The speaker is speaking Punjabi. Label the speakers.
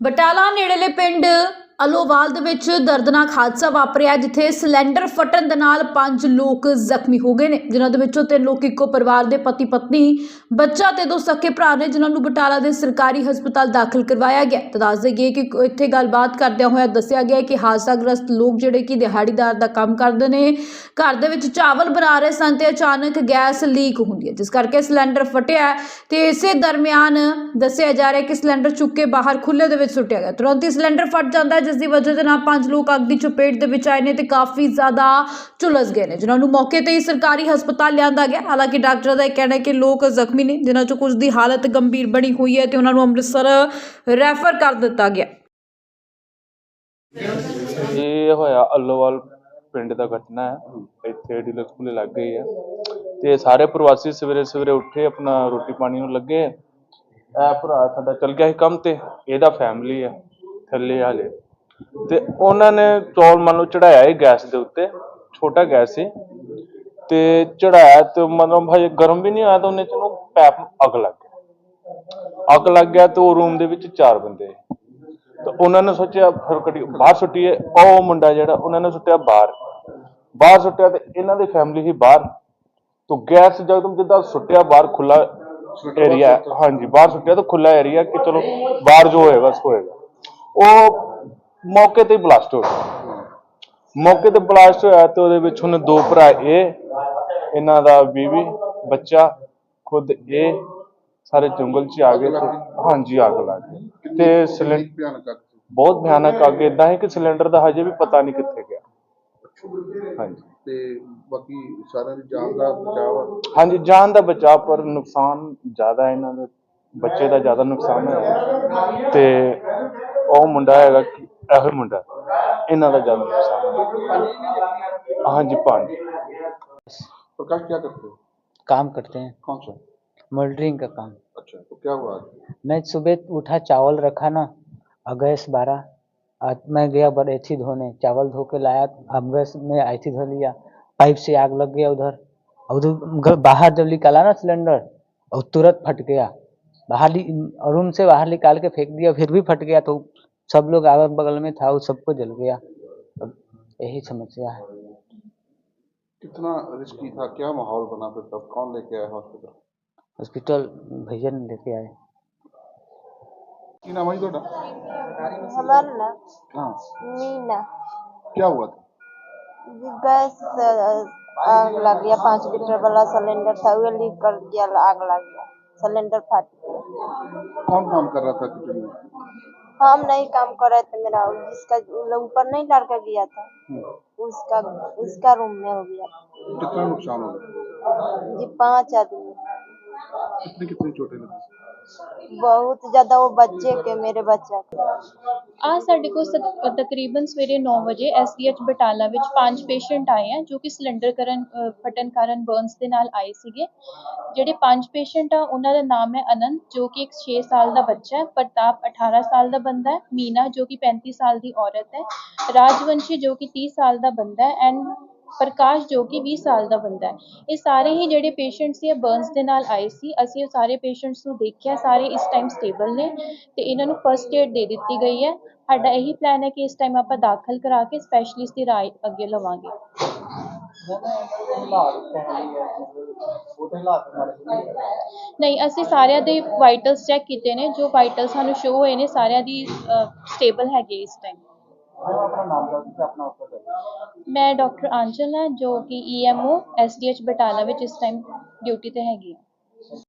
Speaker 1: ਬਟਾਲਾ ਨੇੜਲੇ ਪਿੰਡ ਅਲੋਵਾਲ ਦੇ ਵਿੱਚ ਦਰਦਨਾਕ ਹਾਦਸਾ ਵਾਪਰਿਆ, ਜਿੱਥੇ ਸਿਲੰਡਰ ਫਟਣ ਦੇ ਨਾਲ ਪੰਜ ਲੋਕ ਜ਼ਖਮੀ ਹੋ ਗਏ ਨੇ, ਜਿਨ੍ਹਾਂ ਦੇ ਵਿੱਚੋਂ ਤਿੰਨ ਲੋਕ ਇੱਕੋ ਪਰਿਵਾਰ ਦੇ ਪਤੀ ਪਤਨੀ ਬੱਚਾ ਤੇ ਦੋ ਸਕੇ ਭਰਾ ਨੇ, ਜਿਨ੍ਹਾਂ ਨੂੰ ਬਟਾਲਾ ਦੇ ਸਰਕਾਰੀ ਹਸਪਤਾਲ ਦਾਖਲ ਕਰਵਾਇਆ ਗਿਆ। ਤਾਂ ਦੱਸ ਦੇਈਏ ਕਿ ਇੱਥੇ ਗੱਲਬਾਤ ਕਰਦਿਆਂ ਹੋਇਆ ਦੱਸਿਆ ਗਿਆ ਕਿ ਹਾਦਸਾਗ੍ਰਸਤ ਲੋਕ ਜਿਹੜੇ ਕਿ ਦਿਹਾੜੀਦਾਰ ਦਾ ਕੰਮ ਕਰਦੇ ਨੇ, ਘਰ ਦੇ ਵਿੱਚ ਚਾਵਲ ਬਣਾ ਰਹੇ ਸਨ ਤੇ ਅਚਾਨਕ ਗੈਸ ਲੀਕ ਹੁੰਦੀ ਹੈ, ਜਿਸ ਕਰਕੇ ਸਿਲੰਡਰ ਫਟਿਆ। ਹੈ ਤੇ ਇਸੇ ਦਰਮਿਆਨ ਦੱਸਿਆ ਜਾ ਰਿਹਾ ਕਿ ਸਿਲੰਡਰ ਚੁੱਕ ਕੇ ਬਾਹਰ ਖੁੱਲੇ ਦੇ ਵਿੱਚ ਸੁੱਟਿਆ ਗਿਆ। ਤੁਰੰਤ ਹੀ ਸਿਲੰਡਰ ਫਟ ਜਾਂਦਾ ਜਿਸ ਦੀ ਵਜ੍ਹਾ ਦੇ ਨਾਲ ਪੰਜ ਲੋਕ ਅੱਗ ਦੀ ਚਪੇਟ ਦੇ ਵਿੱਚ ਆਏ ਨੇ ਤੇ ਕਾਫੀ ਜ਼ਿਆਦਾ ਝੁਲਸ ਗਏ ਨੇ, ਜਿਨ੍ਹਾਂ ਨੂੰ ਮੌਕੇ ਤੇ ਹੀ ਸਰਕਾਰੀ ਹਸਪਤਾਲ ਲਿਆਂਦਾ ਗਿਆ। ਹਾਲਾਂਕਿ ਡਾਕਟਰਾਂ ਦਾ ਇਹ ਕਹਿਣਾ ਹੈ ਕਿ ਲੋਕ ਜ਼ਖਮੀ ਨੇ, ਜਿਨ੍ਹਾਂ ਚੋਂ ਕੁਝ ਦੀ ਹਾਲਤ ਗੰਭੀਰ ਬਣੀ ਹੋਈ ਹੈ ਤੇ ਉਹਨਾਂ ਨੂੰ ਅੰਮ੍ਰਿਤਸਰ ਰੈਫਰ ਕਰ ਦਿੱਤਾ ਗਿਆ।
Speaker 2: ਇਹ ਹੋਇਆ ਅੱਲੋਵਾਲ ਪਿੰਡ ਦਾ ਘਟਨਾ ਹੈ। ਇੱਥੇ ਡੀਲਕਸ ਪੁਲੇ ਲੱਗ ਗਈ ਹੈ ਤੇ ਸਾਰੇ ਪ੍ਰਵਾਸੀ ਸਵੇਰੇ ਸਵੇਰੇ ਉੱਠੇ, ਆਪਣਾ ਰੋਟੀ ਪਾਣੀ ਨੂੰ ਲੱਗੇ। ਇਹ ਭਰਾ ਸਾਡਾ ਚਲ ਗਿਆ ਸੀ ਕੰਮ ਤੇ, ਇਹਦਾ ਫੈਮਿਲੀ ਹੈ ਥੱਲੇ ਹਾਲੇ ਤੇ ਉਹਨਾਂ ਨੇ ਚੌਲ ਮੰਨ ਲਓ ਚੜਾਇਆ ਹੀ ਗੈਸ ਦੇ ਉੱਤੇ, ਛੋਟਾ ਗੈਸ ਸੀ, ਤੇ ਚੜਾਇਆ ਤੇ ਮਤਲਬ ਭਾਈ ਗਰਮ ਵੀ ਨਹੀਂ ਹੋਇਆ ਤਾਂ ਉਹਨੇ ਚ ਪੈਪ ਨੂੰ ਅੱਗ ਲੱਗ ਗਿਆ ਅੱਗ ਲੱਗ ਗਿਆ ਤੇ ਉਹ ਰੂਮ ਦੇ ਵਿੱਚ ਚਾਰ ਬੰਦੇ ਤਾਂ ਉਹਨਾਂ ਨੇ ਸੋਚਿਆ ਫਿਰ ਕਦੀ ਬਾਹਰ ਸੁੱਟੀਏ, ਉਹ ਮੁੰਡਾ ਜਿਹੜਾ ਉਹਨਾਂ ਨੇ ਸੁੱਟਿਆ ਬਾਹਰ। ਬਾਹਰ ਸੁੱਟਿਆ ਤੇ ਇਹਨਾਂ ਦੀ ਫੈਮਿਲੀ ਹੀ ਬਾਹਰ। ਤੋਂ ਗੈਸ ਜਦਮ ਜਿੱਦਾਂ ਸੁੱਟਿਆ ਬਾਹਰ ਖੁੱਲਾ ਏਰੀਆ ਹਾਂਜੀ, ਬਾਹਰ ਸੁੱਟਿਆ ਤਾਂ ਖੁੱਲਾ ਏਰੀਆ ਕਿ ਚਲੋ ਬਾਹਰ ਜੋ ਹੋਏਗਾ, ਸੋ ਹੋਏਗਾ। ਉਹ ਮੌਕੇ ਤੇ ਬਲਾਸਟ ਹੋ ਗਿਆ। ਮੌਕੇ ਤੇ ਬਲਾਸਟ ਹੋਇਆ ਤੇ ਉਹਦੇ ਵਿੱਚ ਹੁਣ ਦੋ ਭਰਾ ਇਹ ਇਹਨਾਂ ਦਾ ਬੀਵੀ ਬੱਚਾ ਖੁਦ ਇਹ ਸਾਰੇ ਜੰਗਲ 'ਚ ਆ ਗਏ ਤੇ ਹਾਂਜੀ ਅੱਗ ਲੱਗ ਗਈ। ਤੇ ਸਿਲੰਡਰ
Speaker 3: ਭਿਆਨਕ ਅੱਗ ਸੀ।
Speaker 2: ਬਹੁਤ ਭਿਆਨਕ ਅੱਗ ਇਦਾਂ ਹੈ ਕਿ ਸਿਲੰਡਰ ਦਾ ਹਜੇ ਵੀ ਪਤਾ ਨਹੀਂ ਕਿੱਥੇ ਗਿਆ। ਹਾਂਜੀ।
Speaker 3: ਤੇ ਬਾਕੀ ਸਾਰਿਆਂ ਦੀ ਜਾਨ ਦਾ ਬਚਾਅ।
Speaker 2: ਹਾਂਜੀ ਜਾਨ ਦਾ ਬਚਾਅ ਪਰ ਨੁਕਸਾਨ ਜ਼ਿਆਦਾ ਹੈ ਇਹਨਾਂ ਦੇ ਬੱਚੇ ਦਾ ਜ਼ਿਆਦਾ ਨੁਕਸਾਨ ਹੋਇਆ। ਤੇ ਉਹ ਮੁੰਡਾ ਹੈਗਾ ਕਿ ਇਹੋ ਹੀ ਮੁੰਡਾ ਇਹਨਾਂ ਦਾ ਜ਼ਿਆਦਾ ਨੁਕਸਾਨ ਹੋਇਆ ਹਾਂਜੀ ਪੰਜ
Speaker 3: प्रकाश क्या करते हो
Speaker 4: काम करते हैं
Speaker 3: कौन सा
Speaker 4: मोल्डरिंग का काम
Speaker 3: अच्छा तो क्या हुआ आज
Speaker 4: मैं सुबह उठा चावल रखा ना और गैस बारह आज मैं गया बरेठी धोने चावल धो के लाया अब गैस में आईथी धो लिया पाइप से आग लग गया उधर और उधर घ- बाहर जब निकाला ना सिलेंडर और तुरंत फट गया बाहर नि- रूम से बाहर निकाल के फेंक दिया फिर भी फट गया तो सब लोग अगल बगल में था वो सबको जल गया। यही समस्या है।
Speaker 3: कितना रिस्की था? क्या माहौल बना फिर तब? कौन लेके आया हॉस्पिटल
Speaker 4: हॉस्पिटल भैया ने लेके आए।
Speaker 3: की नाम है तोड़ा
Speaker 5: हमारा नाम
Speaker 3: हाँ।
Speaker 5: मीना।
Speaker 3: क्या हुआ था?
Speaker 5: गैस आग लग गया। पाँच लीटर वाला सिलेंडर था वो लीक कर दिया आग लग गया। सिलेंडर फट गया।
Speaker 3: कौन काम कर रहा था किचन में?
Speaker 5: हम नहीं काम कर रहे थे मेरा जिसका ऊपर नहीं लड़का गया था। उसका उसका रूम में हो गया।
Speaker 3: कितना नुकसान हो गया?
Speaker 5: जी पाँच आदमी।
Speaker 3: कितने कितने चोटें लगी?
Speaker 5: ਬਹੁਤ ਜ਼ਿਆਦਾ ਉਹ ਬੱਚੇ ਕੇ ਮੇਰੇ ਬੱਚਾ
Speaker 6: ਆ ਸਾਡੇ ਕੋਲ ਤਕਰੀਬਨ ਸਵੇਰੇ 9 ਵਜੇ ਐਸਡੀਐਚ ਬਟਾਲਾ ਵਿੱਚ ਪੰਜ ਪੇਸ਼ੈਂਟ ਆਏ ਆ, ਜੋ ਕਿ ਸਿਲੰਡਰ ਕਰਨ ਫਟਣ ਕਾਰਨ ਬਰਨਸ ਦੇ ਨਾਲ ਆਏ ਸੀਗੇ। ਜਿਹੜੇ ਪੰਜ ਪੇਸ਼ੈਂਟ ਆ, ਉਹਨਾਂ ਦਾ ਨਾਮ ਹੈ ਅਨੰਤ, ਜੋ ਕਿ ਇੱਕ 6 ਸਾਲ ਦਾ ਬੱਚਾ ਹੈ, ਪ੍ਰਤਾਪ 18 ਸਾਲ ਦਾ ਬੰਦਾ ਹੈ, ਮੀਨਾ, ਜੋ ਕਿ 35 ਸਾਲ ਦੀ ਔਰਤ ਹੈ, ਰਾਜਵੰਸ਼ੀ, ਜੋ ਕਿ 30 ਸਾਲ ਦਾ ਬੰਦਾ ਹੈ, ਐਂਡ ਪ੍ਰਕਾਸ਼ ਜੋ ਕਿ 20 ਸਾਲ ਦਾ ਬੰਦਾ ਹੈ। ਇਹ ਸਾਰੇ ਹੀ ਜਿਹੜੇ ਪੇਸ਼ੈਂਟ ਸੀ, ਇਹ ਬਰਨਸ ਦੇ ਨਾਲ ਆਏ ਸੀ। ਅਸੀਂ ਉਹ ਸਾਰੇ ਪੇਸ਼ੈਂਟਸ ਨੂੰ ਦੇਖਿਆ, ਸਾਰੇ ਇਸ ਟਾਈਮ ਸਟੇਬਲ ਨੇ ਤੇ ਇਹਨਾਂ ਨੂੰ ਫਰਸਟ ਏਡ ਦੇ ਦਿੱਤੀ ਗਈ ਹੈ। ਸਾਡਾ ਇਹੀ ਪਲਾਨ ਹੈ ਕਿ ਇਸ ਟਾਈਮ ਆਪਾਂ ਦਾਖਲ ਕਰਾ ਕੇ ਸਪੈਸ਼ਲਿਸਟ ਦੀ ਰਾਏ ਅੱਗੇ ਲਵਾਂਗੇ। ਨਹੀਂ, ਅਸੀਂ ਸਾਰਿਆਂ ਦੇ ਵਾਈਟਲਸ ਚੈੱਕ ਕੀਤੇ ਨੇ। ਜੋ ਵਾਈਟਲ ਸਾਨੂੰ ਸ਼ੋ ਹੋਏ ਨੇ, ਸਾਰਿਆਂ ਦੀ ਸਟੇਬਲ ਹੈਗੇ ਇਸ ਟਾਈਮ ਮੈਂ ਡਾਕਟਰ ਆਂਚਲ ਹਾਂ ਜੋ ਕਿ ਈਐਮਓ ਐਸਡੀਐਚ ਬਟਾਲਾ ਵਿੱਚ ਇਸ ਟਾਈਮ ਡਿਊਟੀ ਤੇ ਹੈਗੀ ਹਾਂ।